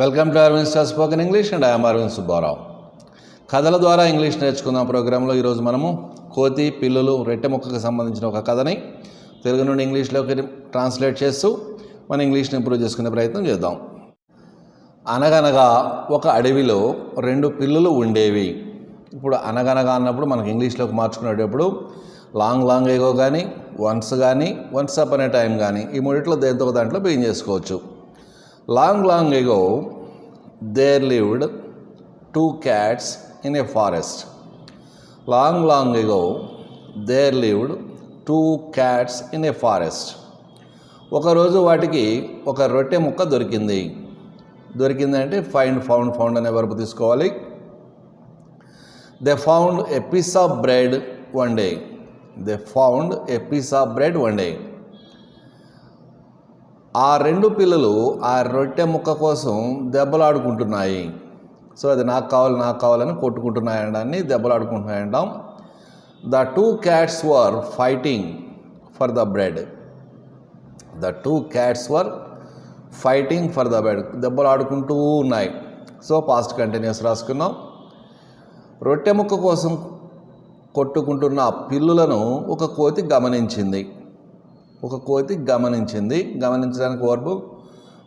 Welcome to Aravind star spoken English and I'm Aravind Subbarao కథల ద్వారా English నేర్చుకుందాం ప్రోగ్రాంలో ఈరోజు మనము కోతి పిల్లులు రెట్టె మొక్కకు సంబంధించిన ఒక కథని తెలుగు నుండి ఇంగ్లీష్లోకి ట్రాన్స్లేట్ చేస్తూ మన ఇంగ్లీష్ని ఇంప్రూవ్ చేసుకునే ప్రయత్నం చేద్దాం. అనగనగా ఒక అడవిలో రెండు పిల్లులు ఉండేవి. ఇప్పుడు అనగనగా అన్నప్పుడు మనకి ఇంగ్లీష్లోకి మార్చుకునేటప్పుడు లాంగ్ లాంగ్ ఏగో కానీ వన్స్ కానీ వన్స్ అప్ అనే టైం కానీ ఈ మూడిట్లో దేంతో ఒక దాంట్లో బిగిన్ చేసుకోవచ్చు. Long long ago there lived two cats in a forest long long ago there lived two cats in a forest ఒకరోజు వాటికి ఒక రొట్టె ముక్క దొరికింది. దొరికిందంటే ఫైండ్ ఫౌండ్ ఫౌండ్ అనే వరకు తీసుకోవాలి. They found a piece of bread one day they found a piece of bread one day ఆ రెండు పిల్లలు ఆ రొట్టె ముక్క కోసం దెబ్బలాడుకుంటున్నాయి. సో అది నాకు కావాలి నాకు కావాలని కొట్టుకుంటున్నాయనడాన్ని దెబ్బలాడుకుంటున్నాయంటాం the two cats were fighting for the bread the two cats were fighting for the bread దెబ్బలాడుకుంటూ ఉన్నాయి. సో పాస్ట్ కంటిన్యూస్ రాసుకున్నాం రొట్టె ముక్క కోసం కొట్టుకుంటున్న పిల్లులను ఒక కోతి గమనించింది. ఒక కోతి గమనించింది. గమనించడానికి వర్బు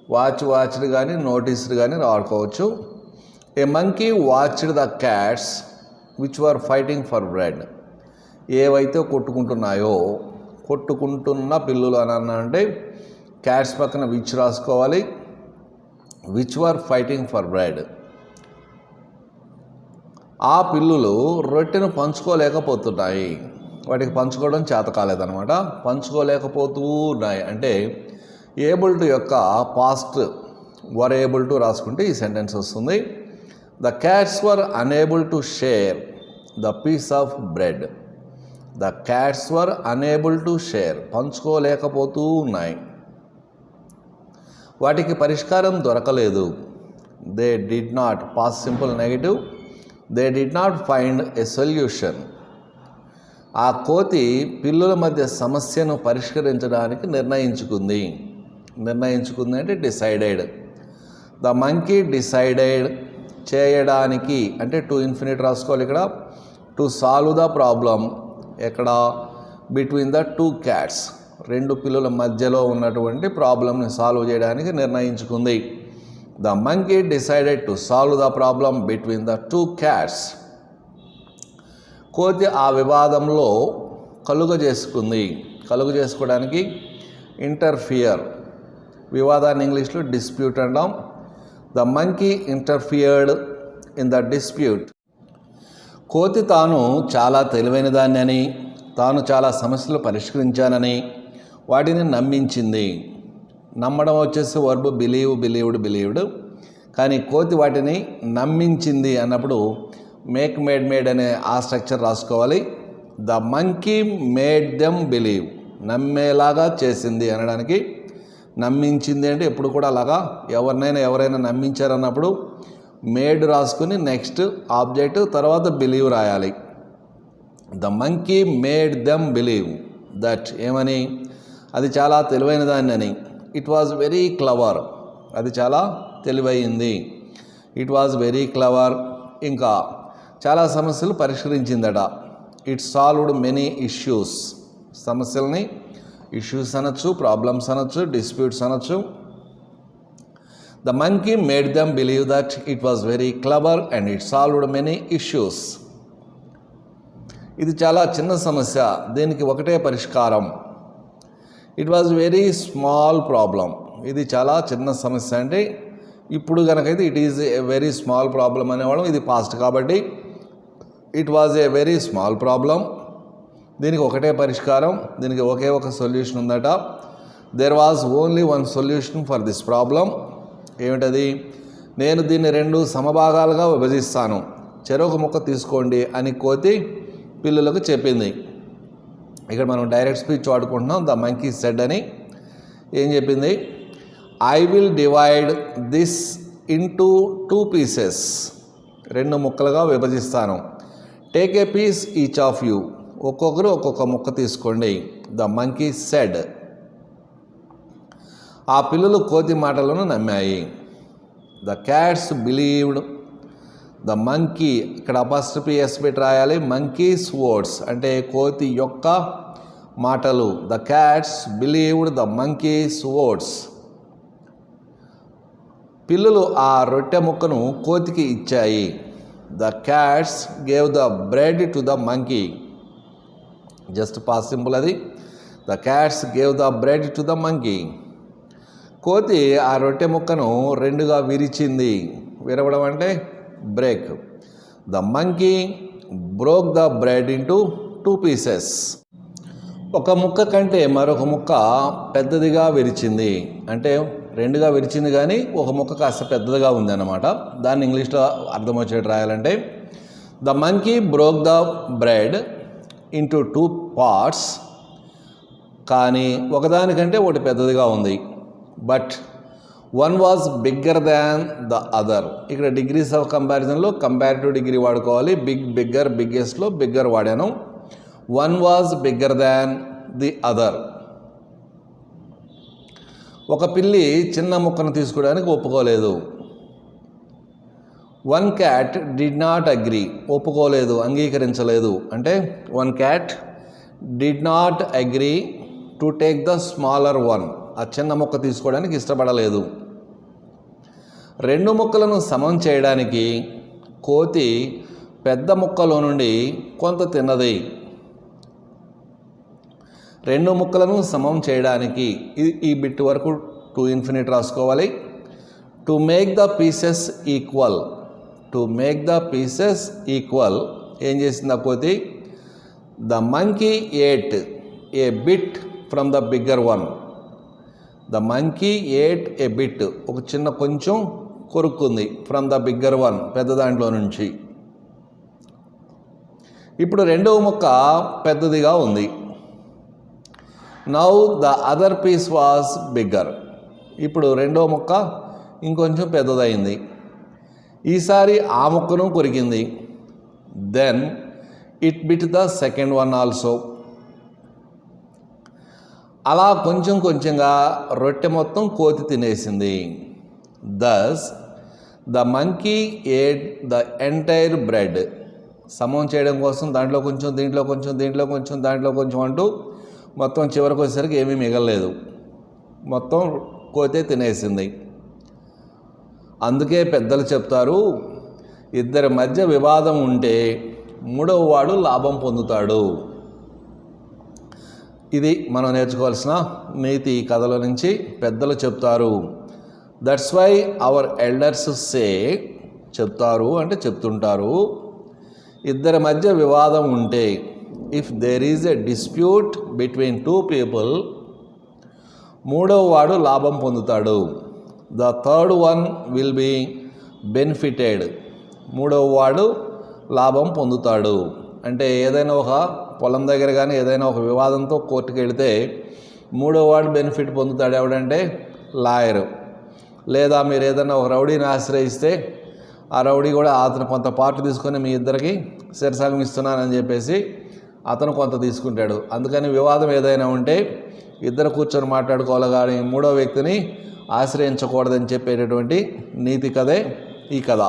వాచ్ వాచ్డ్ కానీ నోటీస్డ్ కానీ రాడుకోవచ్చు a monkey watched the cats which were fighting for bread ఏవైతే కొట్టుకుంటున్నాయో కొట్టుకుంటున్న పిల్లులు అని అంటే క్యాట్స్ పక్కన విచ్ రాసుకోవాలి? Which were fighting for bread ఆ పిల్లులు రొట్టెను పంచుకోలేకపోతున్నాయి. వాటికి పంచుకోవడం చేత కాలేదనమాట పంచుకోలేకపోతూ ఉన్నాయి. అంటే ఏబుల్ టు యొక్క పాస్ట్ వర్ ఏబుల్ టు రాసుకుంటే ఈ సెంటెన్స్ వస్తుంది. The cats were unable to share the piece of bread. The cats were unable to share పంచుకోలేకపోతూ ఉన్నాయి. వాటికి పరిష్కారం దొరకలేదు. They did not pass simple negative. They did not find a solution. ఆ కోతి పిల్లుల మధ్య సమస్యను పరిష్కరించడానికి నిర్ణయించుకుంది. నిర్ణయించుకుంది అంటే డిసైడెడ్. ద మంకీ డిసైడెడ్ చేయడానికి అంటే టు ఇన్ఫినిట్ రాసుకోవాలి ఇక్కడ. టు సాల్వ్ ద ప్రాబ్లం ఎక్కడ? Between the two cats. రెండు పిల్లుల మధ్యలో ఉన్నటువంటి ప్రాబ్లమ్ని సాల్వ్ చేయడానికి నిర్ణయించుకుంది. The monkey decided to solve the problem between the two cats. కోతి ఆ వివాదంలో కలుగ చేసుకుంది కలుగ చేసుకోవడానికి ఇంటర్ఫియర్ వివాదాన్ని ఇంగ్లీష్లో డిస్ప్యూట్ అంటాం. The monkey interfered in the dispute కోతి తాను చాలా తెలివైన దాన్ని అని తాను చాలా సమస్యలు పరిష్కరించానని వాటిని నమ్మించింది. నమ్మడం వచ్చేసి వర్బ్ బిలీవ్ బిలీవ్డ్ బిలీవ్డ్ కానీ కోతి వాటిని నమ్మించింది అన్నప్పుడు మేక్ మేడ్ మేడ్ అనే ఆ స్ట్రక్చర్ రాసుకోవాలి. The monkey made them believe నమ్మేలాగా చేసింది అనడానికి. నమ్మించింది అంటే ఎప్పుడు కూడా అలాగా. ఎవరినైనా ఎవరైనా నమ్మించారన్నప్పుడు మేడ్ రాసుకుని నెక్స్ట్ ఆబ్జెక్ట్ తర్వాత బిలీవ్ రాయాలి. The monkey made them believe that ఏమని? అది చాలా తెలివైన దాన్ని అని ఇట్ వాజ్ వెరీ క్లవర్ అది చాలా తెలివైంది. ఇట్ వాజ్ వెరీ క్లవర్ ఇంకా చాలా సమస్యలు పరిష్కరించిందట. ఇట్ సాల్వ్డ్ మెనీ ఇష్యూస్ సమస్యల్ని ఇష్యూస్ అనొచ్చు ప్రాబ్లమ్స్ అనొచ్చు డిస్ప్యూట్స్ అనొచ్చు. The monkey made them believe that it was very clever and it solved many issues ఇది చాలా చిన్న సమస్య. దీనికి ఒకటే పరిష్కారం. It was very small problem ఇది చాలా చిన్న సమస్య అంటే ఇప్పుడు కనుకైతే it is very small problem అనేవాళ్ళం. ఇది పాస్ట్ కాబట్టి it was a very small problem దీనికి ఒకటే పరిష్కారం దీనికి ఒకే ఒక సొల్యూషన్ ఉందట. There was only one solution for this problem ఏమిటది? నేను దీన్ని రెండు సమభాగాలుగా విభజిస్తాను. చెరొక ముక్క తీసుకోండి అని కోతి పిల్లలకు చెప్పింది. ఇక్కడ మనం డైరెక్ట్ స్పీచ్ వాడుకుంటున్నాం ద మంకీ సెడ్ అని. ఏం చెప్పింది? I will divide this into two pieces రెండు ముక్కలుగా విభజిస్తాను. Take a piece each of you ఒక్కొక్కరు ఒక్కొక్క ముక్క తీసుకోండి. ద మంకీ సెడ్ ఆ పిల్లలు కోతి మాటలను నమ్మాయి. The cats believed the monkey ఇక్కడ అపాస్ట్రఫీ ఎస్ పెట్టి రాయాలి. మంకీస్ వర్డ్స్ అంటే కోతి యొక్క మాటలు. The cats believed the monkey's words పిల్లులు ఆ రొట్టె ముక్కను కోతికి ఇచ్చాయి. The cats gave the bread to the monkey just past simple అది. The cats gave the bread to the monkey కోతి ఆ రొట్టె ముక్కను రెండుగా విరిచింది. విరవడం అంటే break the monkey broke the bread into two pieces ఒక ముక్క కంటే మరొక ముక్క పెద్దదిగా విరిచింది. అంటే రెండుగా విరిచింది కానీ ఒక ముక్క కాస్త పెద్దదిగా ఉంది అన్నమాట దాన్ని ఇంగ్లీష్లో అర్థం వచ్చేట్టు రాయాలంటే the monkey broke the bread into two parts కానీ ఒకదానికంటే ఒకటి పెద్దదిగా ఉంది. But one was bigger than the other. ఇక్కడ డిగ్రీస్ ఆఫ్ కంపారిజన్లో కంపారిటివ్ డిగ్రీ వాడుకోవాలి. బిగ్ బిగ్గర్ బిగ్గెస్ట్లో బిగ్గర్ వాడాను. One was bigger than the other. ఒక పిల్లి చిన్న ముక్కను తీసుకోవడానికి ఒప్పుకోలేదు. One cat did not agree ఒప్పుకోలేదు అంగీకరించలేదు. అంటే one cat did not agree to take the smaller one ఆ చిన్న ముక్క తీసుకోవడానికి ఇష్టపడలేదు. రెండు ముక్కలను సమం చేయడానికి కోతి పెద్ద ముక్కలో నుండి కొంత తిన్నది. రెండు ముక్కలను సమం చేయడానికి ఈ- ఈ బిట్ వరకు టూ ఇన్ఫినిట్ రాసుకోవాలి. To make the pieces equal to make the pieces equal ఏం చేసింది the monkey ate a bit from the bigger one the monkey ate a bit ఒక చిన్న కొంచెం కొరుక్కుంది ఫ్రమ్ ద బిగ్గర్ వన్ పెద్ద దాంట్లో నుంచి. ఇప్పుడు రెండవ ముక్క పెద్దదిగా ఉంది. Now the other piece was bigger ఇప్పుడు రెండో ముక్క ఇంకొంచెం పెద్దదైంది ఈసారి ఆ ముక్కను కొరికింది. Then it bit the second one also అలా కొంచెం కొంచెంగా రొట్టె మొత్తం కోతి తినేసింది. Thus the monkey ate the entire bread సమం చేయడం కోసం దాంట్లో కొంచెం దీంట్లో కొంచెం దీంట్లో కొంచెం దాంట్లో కొంచెం అంటూ మొత్తం చివరికి వచ్చేసరికి ఏమీ మిగలలేదు. మొత్తం కోతే తినేసింది. అందుకే పెద్దలు చెప్తారు ఇద్దరి మధ్య వివాదం ఉంటే మూడవ వాడు లాభం పొందుతాడు. ఇది మనం నేర్చుకోవాల్సిన నీతి ఈ కథలో నుంచి పెద్దలు చెప్తారు. That's why our elders say చెప్తారు అంటే చెప్తుంటారు. ఇద్దరి మధ్య వివాదం ఉంటే if there is a dispute between two people మూడవ వాడు లాభం పొందుతాడు. The third one will be benefited మూడవ వాడు లాభం పొందుతాడు. అంటే ఏదైనా ఒక పొలం దగ్గర కానీ ఏదైనా ఒక వివాదంతో కోర్టుకు వెళితే మూడో వాడు బెనిఫిట్ పొందుతాడు ఎవడంటే లాయరు. లేదా మీరు ఏదైనా ఒక రౌడీని ఆశ్రయిస్తే ఆ రౌడీ కూడా అతను కొంత పార్ట్ తీసుకొని మీ ఇద్దరికి శిరసాగం ఇస్తున్నానని చెప్పేసి అతను కొంత తీసుకుంటాడు. అందుకని వివాదం ఏదైనా ఉంటే ఇద్దరు కూర్చొని మాట్లాడుకోవాలి కానీ మూడో వ్యక్తిని ఆశ్రయించకూడదని చెప్పేటటువంటి నీతి కథే ఈ కథ.